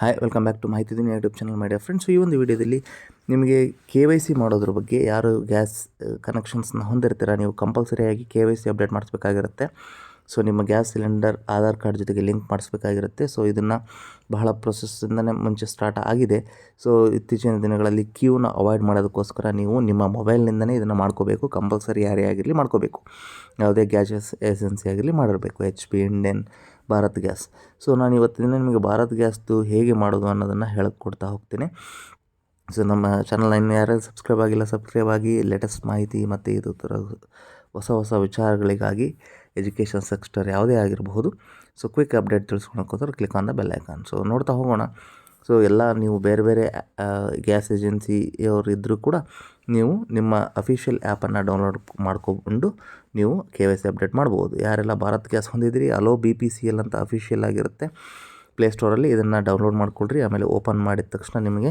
Hi welcome back to ಮಾಹಿತಿ ದಿನ YouTube channel ಮಾಡಿ ಫ್ರೆಂಡ್ಸ್ ಈ ಒಂದು ವಿಡಿಯೋದಲ್ಲಿ ನಿಮಗೆ ಕೆ ವೈ ಸಿ ಮಾಡೋದ್ರ ಬಗ್ಗೆ ಯಾರು ಗ್ಯಾಸ್ ಕನೆಕ್ಷನ್ಸ್ನ ಹೊಂದಿರ್ತೀರ? ನೀವು ಕಂಪಲ್ಸರಿಯಾಗಿ ಕೆ ವೈ ಸಿ ಅಪ್ಡೇಟ್ ಮಾಡಿಸ್ಬೇಕಾಗಿರುತ್ತೆ. ಸೊ ನಿಮ್ಮ ಗ್ಯಾಸ್ ಸಿಲಿಂಡರ್, ಆಧಾರ್ ಕಾರ್ಡ್ ಜೊತೆಗೆ ಲಿಂಕ್ ಮಾಡಿಸ್ಬೇಕಾಗಿರುತ್ತೆ. ಸೊ ಇದನ್ನು ಬಹಳ ಪ್ರೊಸೆಸ್ಸಿಂದನೇ ಮುಂಚೆ ಸ್ಟಾರ್ಟ್ ಆಗಿದೆ. ಸೊ ಇತ್ತೀಚಿನ ದಿನಗಳಲ್ಲಿ ಕ್ಯೂನ ಅವಾಯ್ಡ್ ಮಾಡೋದಕ್ಕೋಸ್ಕರ ನೀವು ನಿಮ್ಮ ಮೊಬೈಲ್ನಿಂದನೇ ಇದನ್ನು ಮಾಡ್ಕೋಬೇಕು. ಕಂಪಲ್ಸರಿ ಯಾರೇ ಆಗಿರಲಿ ಮಾಡ್ಕೋಬೇಕು. ಯಾವುದೇ ಗ್ಯಾಸ್ ಏಜೆನ್ಸಿ ಆಗಿರಲಿ ಮಾಡಿರಬೇಕು. H P Indian Bharat gas. So, ನಾನು ಇವತ್ತಿನ ನಿಮಗೆ ಭಾರತ್ ಗ್ಯಾಸ್ದು ಹೇಗೆ ಮಾಡೋದು ಅನ್ನೋದನ್ನು ಹೇಳಿಕೊಡ್ತಾ ಹೋಗ್ತೀನಿ. ಸೊ, ನಮ್ಮ ಚಾನಲ್ ಇನ್ನು ಯಾರು ಸಬ್ಸ್ಕ್ರೈಬ್ ಆಗಿಲ್ಲ ಸಬ್ಸ್ಕ್ರೈಬ್ ಆಗಿ ಲೇಟೆಸ್ಟ್ ಮಾಹಿತಿ ಮತ್ತು ಇದು ಥರ ಹೊಸ ಹೊಸ ವಿಚಾರಗಳಿಗಾಗಿ ಎಜುಕೇಷನ್ ಸೆಕ್ಟರ್ ಯಾವುದೇ ಆಗಿರಬಹುದು. So quick update ತಿಳಿಸ್ಕೊಳಕ್ಕೋದ್ರೆ click on the bell icon so ನೋಡ್ತಾ ಹೋಗೋಣ. ಸೊ ಎಲ್ಲ ನೀವು ಬೇರೆ ಬೇರೆ ಗ್ಯಾಸ್ ಏಜೆನ್ಸಿಯವರು ಇದ್ದರೂ ಕೂಡ ನೀವು ನಿಮ್ಮ ಅಫಿಷಿಯಲ್ ಆ್ಯಪನ್ನು ಡೌನ್ಲೋಡ್ ಮಾಡ್ಕೊಂಡು ನೀವು ಕೆ ವೈ ಸಿ ಅಪ್ಡೇಟ್ ಮಾಡ್ಬೋದು. ಯಾರೆಲ್ಲ ಭಾರತ್ ಗ್ಯಾಸ್ ಹೊಂದಿದ್ದೀರಿ ಅಲೋ ಬಿ ಪಿ ಸಿ ಎಲ್ ಅಂತ ಅಫಿಷಿಯಲ್ ಆಗಿರುತ್ತೆ ಪ್ಲೇಸ್ಟೋರಲ್ಲಿ ಇದನ್ನು ಡೌನ್ಲೋಡ್ ಮಾಡ್ಕೊಳ್ರಿ, ಆಮೇಲೆ ಓಪನ್ ಮಾಡಿದ ತಕ್ಷಣ ನಿಮಗೆ,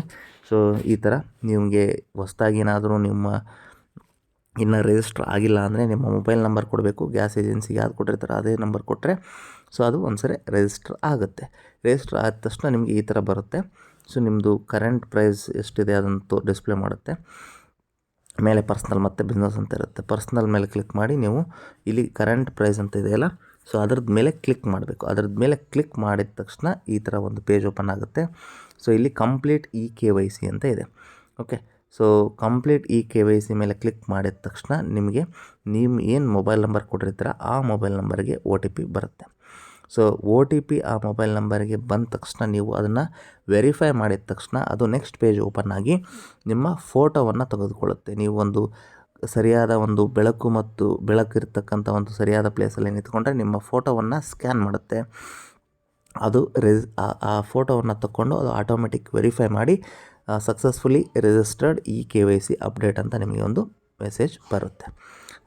ಸೊ, ಈ ಥರ ನಿಮಗೆ ಹೊಸ್ದಾಗಿ ಏನಾದರೂ ನಿಮ್ಮ ಇನ್ನು ರಿಜಿಸ್ಟರ್ ಆಗಿಲ್ಲ ಅಂದರೆ ನಿಮ್ಮ ಮೊಬೈಲ್ ನಂಬರ್ ಕೊಡಬೇಕು, ಗ್ಯಾಸ್ ಏಜೆನ್ಸಿಗೆ ಯಾವ್ದು ಕೊಟ್ಟಿರ್ತಾರೆ ಅದೇ ನಂಬರ್ ಕೊಟ್ಟರೆ ಸೊ ಅದು ಒಂದು ಸರಿ ರಿಜಿಸ್ಟ್ರ್ ಆಗುತ್ತೆ. ರಿಜಿಸ್ಟರ್ ಆದ ತಕ್ಷಣ ನಿಮಗೆ ಈ ಥರ ಬರುತ್ತೆ. ಸೊ ನಿಮ್ಮದು ಕರೆಂಟ್ ಪ್ರೈಸ್ ಎಷ್ಟಿದೆ ಅದಂತೂ ಡಿಸ್ಪ್ಲೇ ಮಾಡುತ್ತೆ. ಮೇಲೆ ಪರ್ಸ್ನಲ್ ಮತ್ತು ಬಿಸ್ನೆಸ್ ಅಂತ ಇರುತ್ತೆ. ಪರ್ಸ್ನಲ್ ಮೇಲೆ ಕ್ಲಿಕ್ ಮಾಡಿ ನೀವು ಇಲ್ಲಿ ಕರೆಂಟ್ ಪ್ರೈಸ್ ಅಂತ ಇದೆಯಲ್ಲ ಸೊ ಅದ್ರದ್ದು ಮೇಲೆ ಕ್ಲಿಕ್ ಮಾಡಬೇಕು. ಅದ್ರದ್ದು ಮೇಲೆ ಕ್ಲಿಕ್ ಮಾಡಿದ ತಕ್ಷಣ ಈ ಥರ ಒಂದು ಪೇಜ್ ಓಪನ್ ಆಗುತ್ತೆ. ಸೊ ಇಲ್ಲಿ complete E K Y C ಅಂತ ಇದೆ. Okay so complete E K Y C ಮೇಲೆ ಕ್ಲಿಕ್ ಮಾಡಿದ ತಕ್ಷಣ ನಿಮಗೆ ನೀವು ಏನು ಮೊಬೈಲ್ ನಂಬರ್ ಕೊಟ್ಟಿರ್ತೀರ ಆ ಮೊಬೈಲ್ ನಂಬರ್ಗೆ ಒ ಟಿ ಪಿ ಬರುತ್ತೆ. ಸೊ ಒ ಟಿ ಪಿ ಆ ಮೊಬೈಲ್ ನಂಬರಿಗೆ ಬಂದ ತಕ್ಷಣ ನೀವು ಅದನ್ನು ವೆರಿಫೈ ಮಾಡಿದ ತಕ್ಷಣ ಅದು ನೆಕ್ಸ್ಟ್ ಪೇಜ್ ಓಪನ್ ಆಗಿ ನಿಮ್ಮ ಫೋಟೋವನ್ನು ತೆಗೆದುಕೊಳ್ಳುತ್ತೆ. ನೀವು ಒಂದು ಸರಿಯಾದ ಒಂದು ಬೆಳಕು ಮತ್ತು ಬೆಳಕಿರ್ತಕ್ಕಂಥ ಒಂದು ಸರಿಯಾದ ಪ್ಲೇಸಲ್ಲಿ ನಿಂತ್ಕೊಂಡ್ರೆ ನಿಮ್ಮ ಫೋಟೋವನ್ನು ಸ್ಕ್ಯಾನ್ ಮಾಡುತ್ತೆ. ಅದು ರಿಸ್ ಆ ಫೋಟೋವನ್ನು ತಗೊಂಡು ಅದು ಆಟೋಮೆಟಿಕ್ ವೆರಿಫೈ ಮಾಡಿ successfully registered E K Y C update ಅಂತ ನಿಮಗೆ ಒಂದು ಮೆಸೇಜ್ ಬರುತ್ತೆ.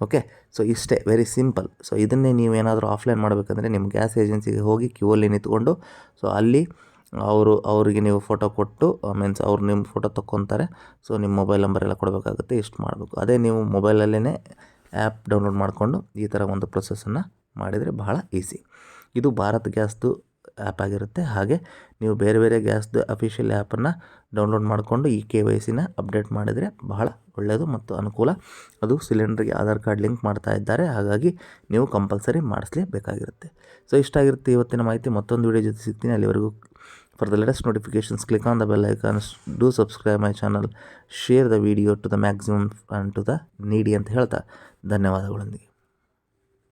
ಓಕೆ ಸೊ ಇಷ್ಟೇ ವೆರಿ ಸಿಂಪಲ್ ಸೊ ಇದನ್ನೇ ನೀವೇನಾದರೂ ಆಫ್ಲೈನ್ ಮಾಡಬೇಕಂದ್ರೆ ನಿಮ್ಮ ಗ್ಯಾಸ್ ಏಜೆನ್ಸಿಗೆ ಹೋಗಿ ಕ್ಯೂ ಅಲ್ಲಿ ನಿಂತ್ಕೊಂಡು ಸೊ ಅಲ್ಲಿ ಅವರು, ಅವರಿಗೆ ನೀವು ಫೋಟೋ ಕೊಟ್ಟು ಮೀನ್ಸ್ ಅವ್ರು ನಿಮ್ಮ ಫೋಟೋ ತೊಗೊತಾರೆ ಸೊ ನಿಮ್ಮ ಮೊಬೈಲ್ ನಂಬರ್ ಎಲ್ಲ ಕೊಡಬೇಕಾಗುತ್ತೆ, ಇಷ್ಟು ಮಾಡಬೇಕು. ಅದೇ ನೀವು ಮೊಬೈಲಲ್ಲೇ ಆ್ಯಪ್ ಡೌನ್ಲೋಡ್ ಮಾಡಿಕೊಂಡು ಈ ಥರ ಒಂದು ಪ್ರೊಸೆಸನ್ನು ಮಾಡಿದರೆ ಬಹಳ ಈಸಿ ಇದು ಭಾರತ್ ಗ್ಯಾಸ್ದು ಆ್ಯಪ್ ಆಗಿರುತ್ತೆ. ಹಾಗೆ ನೀವು ಬೇರೆ ಬೇರೆ ಗ್ಯಾಸ್ದು ಅಫಿಷಿಯಲ್ ಆ್ಯಪನ್ನು ಡೌನ್ಲೋಡ್ ಮಾಡಿಕೊಂಡು ಈ ಕೆ ವೈ ಸಿನ ಅಪ್ಡೇಟ್ ಮಾಡಿದರೆ ಬಹಳ ಒಳ್ಳೆಯದು ಮತ್ತು ಅನುಕೂಲ. ಅದು ಸಿಲಿಂಡ್ರಿಗೆ ಆಧಾರ್ ಕಾರ್ಡ್ ಲಿಂಕ್ ಮಾಡ್ತಾ ಇದ್ದಾರೆ. ಹಾಗಾಗಿ ನೀವು ಕಂಪಲ್ಸರಿ ಮಾಡಿಸಲೇಬೇಕಾಗಿರುತ್ತೆ. ಸೊ, ಇಷ್ಟ ಆಗಿರುತ್ತೆ ಇವತ್ತಿನ ಮಾಹಿತಿ. ಮತ್ತೊಂದು ವೀಡಿಯೋ ಜೊತೆ ಸಿಗ್ತೀನಿ. ಅಲ್ಲಿವರೆಗೂ for the latest notifications click on the bell icon do subscribe my channel share the video to the maximum and to the ನೀಡಿ ಅಂತ ಹೇಳ್ತಾ ಧನ್ಯವಾದಗಳೊಂದಿಗೆ.